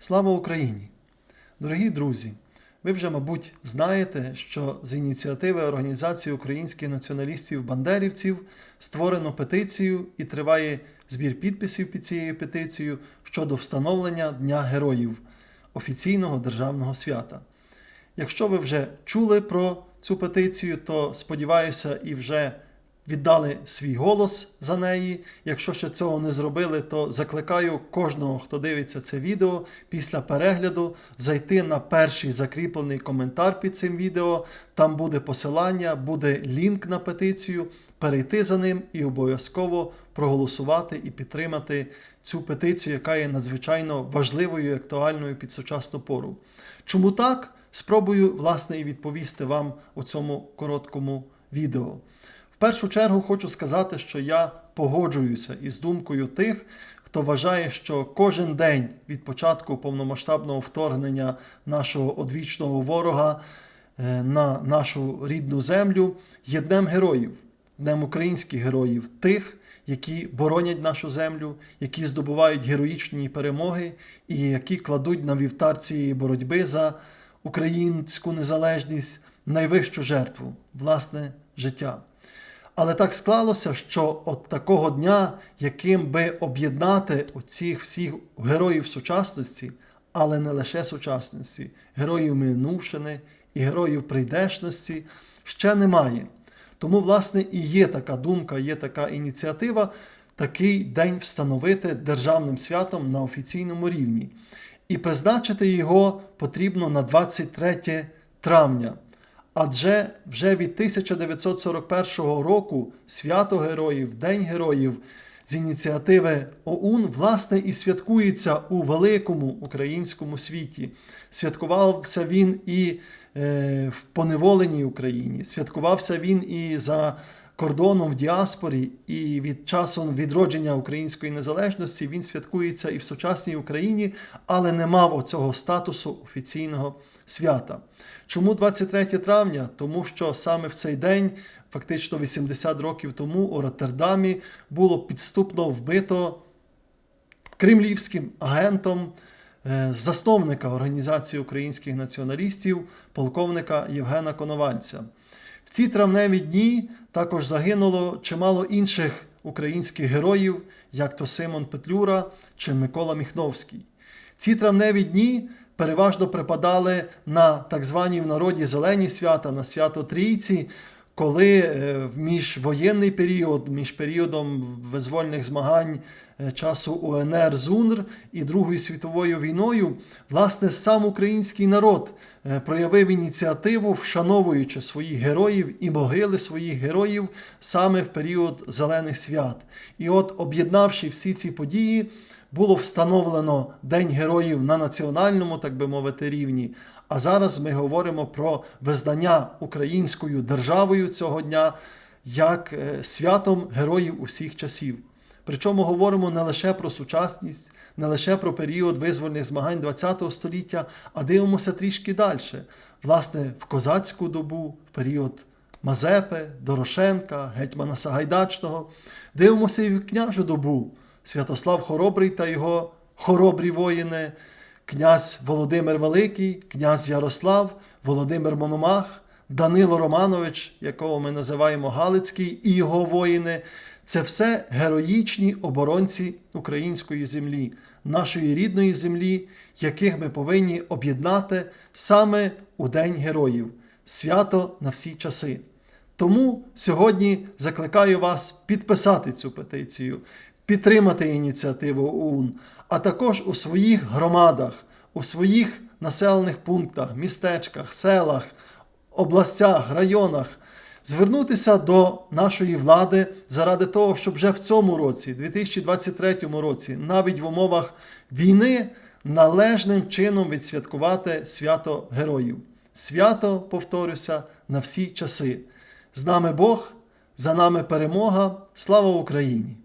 Слава Україні! Дорогі друзі! Ви вже, мабуть, знаєте, що з ініціативи Організації українських націоналістів-бандерівців створено петицію і триває збір підписів під цією петицією щодо встановлення Дня Героїв офіційного державного свята. Якщо ви вже чули про цю петицію, то сподіваюся, і вже віддали свій голос за неї. Якщо ще цього не зробили, то закликаю кожного, хто дивиться це відео, після перегляду зайти на перший закріплений коментар під цим відео. Там буде посилання, буде лінк на петицію. Перейти за ним і обов'язково проголосувати і підтримати цю петицію, яка є надзвичайно важливою і актуальною під сучасну пору. Чому так? Спробую власне і відповісти вам у цьому короткому відео. Першу чергу хочу сказати, що я погоджуюся із думкою тих, хто вважає, що кожен день від початку повномасштабного вторгнення нашого одвічного ворога е, на нашу рідну землю є днем героїв, днем українських героїв, тих, які боронять нашу землю, які здобувають героїчні перемоги і які кладуть на вівтар цієї боротьби за українську незалежність найвищу жертву, власне життя. Але так склалося, що от такого дня, яким би об'єднати оцих всіх героїв сучасності, але не лише сучасності, героїв минувшини і героїв прийдешності, ще немає. Тому, власне, і є така думка, є така ініціатива такий день встановити державним святом на офіційному рівні. І призначити його потрібно на 23 травня. Адже вже від 1941 року свято героїв, День героїв з ініціативи ОУН, власне, і святкується у великому українському світі. Святкувався він і е, в поневоленій Україні, святкувався він і за кордоном в діаспорі, і від часу відродження української незалежності він святкується і в сучасній Україні, але не мав оцього статусу офіційного свята. Чому 23 травня? Тому що саме в цей день, фактично 80 років тому, у Роттердамі було підступно вбито кремлівським агентом е, засновника Організації українських націоналістів, полковника Євгена Коновальця. В ці травневі дні також загинуло чимало інших українських героїв, як то Симон Петлюра чи Микола Міхновський. Ці травневі дні переважно припадали на так звані в народі зелені свята, на свято Трійці, коли е, в міжвоєнний період, між періодом визвольних змагань е, часу УНР ЗУНР і Другою світовою війною, власне, сам український народ е, проявив ініціативу, вшановуючи своїх героїв і могили своїх героїв саме в період зелених свят. І от, об'єднавши всі ці події, було встановлено День героїв на національному, так би мовити, рівні. А зараз ми говоримо про визнання українською державою цього дня як е, святом героїв усіх часів. Причому говоримо не лише про сучасність, не лише про період визвольних змагань ХХ століття, а дивимося трішки далі. Власне, в козацьку добу, в період Мазепи, Дорошенка, Гетьмана Сагайдачного. Дивимося і в княжу добу. Святослав Хоробрий та його хоробрі воїни, князь Володимир Великий, князь Ярослав, Володимир Мономах, Данило Романович, якого ми називаємо Галицький, і його воїни. Це все героїчні оборонці української землі, нашої рідної землі, яких ми повинні об'єднати саме у День Героїв, свято на всі часи. Тому сьогодні закликаю вас підписати цю петицію, підтримати ініціативу ОУН, а також у своїх громадах, у своїх населених пунктах, містечках, селах, областях, районах. Звернутися до нашої влади заради того, щоб вже в цьому році, 2023 році, навіть в умовах війни, належним чином відсвяткувати свято героїв. Свято, повторюся, на всі часи. З нами Бог, за нами перемога. Слава Україні!